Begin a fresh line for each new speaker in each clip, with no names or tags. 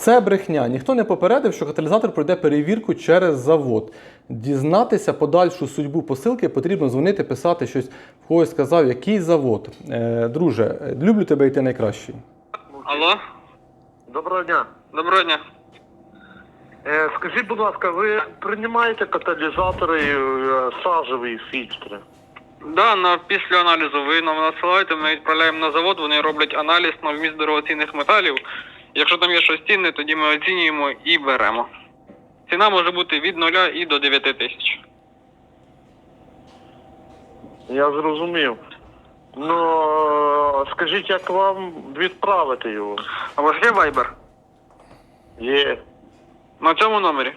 Це брехня. Ніхто не попередив, що каталізатор пройде перевірку через завод. Дізнатися подальшу судьбу посилки потрібно дзвонити, писати щось. В когось сказав, який завод. Е, друже, люблю тебе і ти найкращий.
Алло,
Доброго дня.
доброго дня.
Е, скажіть, будь ласка, ви приймаєте каталізатори е, сажеві фільтри?
Да, на після аналізу ви нам надсилаєте, ми відправляємо на завод, вони роблять аналіз на вміст дорогоцінних металів. Якщо там є щось цінне, тоді ми оцінюємо і беремо. Ціна може бути від 0 і до 9 тисяч.
Я зрозумів. Ну, скажіть, як вам відправити його?
А у вас є вайбер?
Є.
На цьому номері?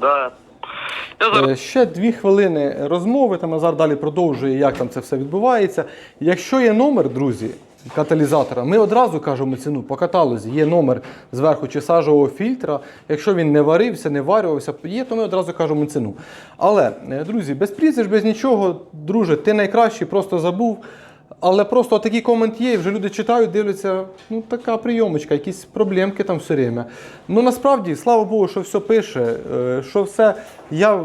Да.
Я зараз
Е, Ще дві хвилини розмови. Там Назар далі продовжує, як там це все відбувається. Якщо є номер, друзі, каталізатора, ми одразу кажемо ціну по каталозі. Є номер зверху чи сажового фільтра. Якщо він не варився, не варювався, є, то ми одразу кажемо ціну. Але, е, друзі, без прізвищ, без нічого, друже, ти найкращий, просто забув. Але просто такий комент є, і вже люди читають, дивляться, ну така прийомочка, якісь проблемки там все время. Ну насправді, слава Богу, що все пише, е, що все. Я,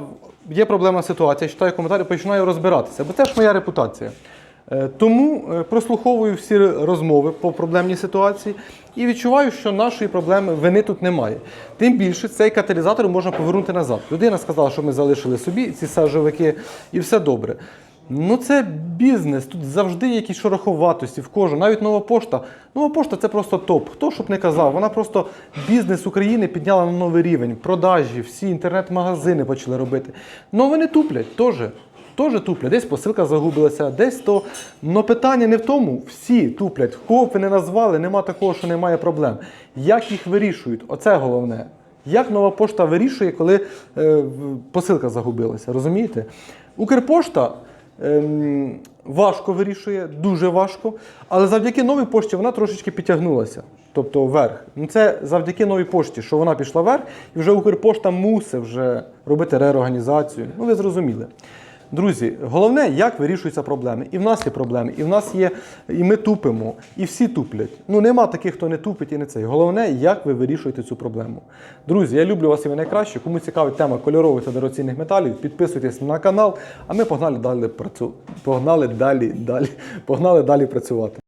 є проблемна ситуація, читаю коментарі, починаю розбиратися, бо це ж моя репутація. Е, Тому е, прослуховую всі розмови по проблемній ситуації і відчуваю, що нашої проблеми вини тут немає. Тим більше цей каталізатор можна повернути назад. Людина сказала, що ми залишили собі ці сажовики, і все добре. Ну, це бізнес. Тут завжди якісь шороховатості в кожу. Навіть нова пошта. Нова пошта це просто топ. Хто щоб не казав, вона просто бізнес України підняла на новий рівень. Продажі, всі інтернет-магазини почали робити. Ну вони туплять теж. Теж туплять. Десь посилка загубилася, десь то. Но питання не в тому. Всі туплять. Кого б ви не назвали, нема такого, що немає проблем. Як їх вирішують? Оце головне. Як нова пошта вирішує, коли е, посилка загубилася, розумієте? Укрпошта ем, важко вирішує, дуже важко, але завдяки новій пошті вона трошечки підтягнулася. Тобто вверх. Ну, це завдяки новій пошті, що вона пішла вверх, і вже Укрпошта мусить вже робити реорганізацію. Ну, ви зрозуміли. Друзі, головне, як вирішуються проблеми. І в нас є проблеми, і в нас є, і ми тупимо, і всі туплять. Ну нема таких, хто не тупить і не цей. Головне, як ви вирішуєте цю проблему. Друзі, я люблю вас і ви найкраще. Кому цікавить тема кольорових та дорогоцінних металів, підписуйтесь на канал, а ми погнали далі працю... погнали далі, далі, погнали далі працювати.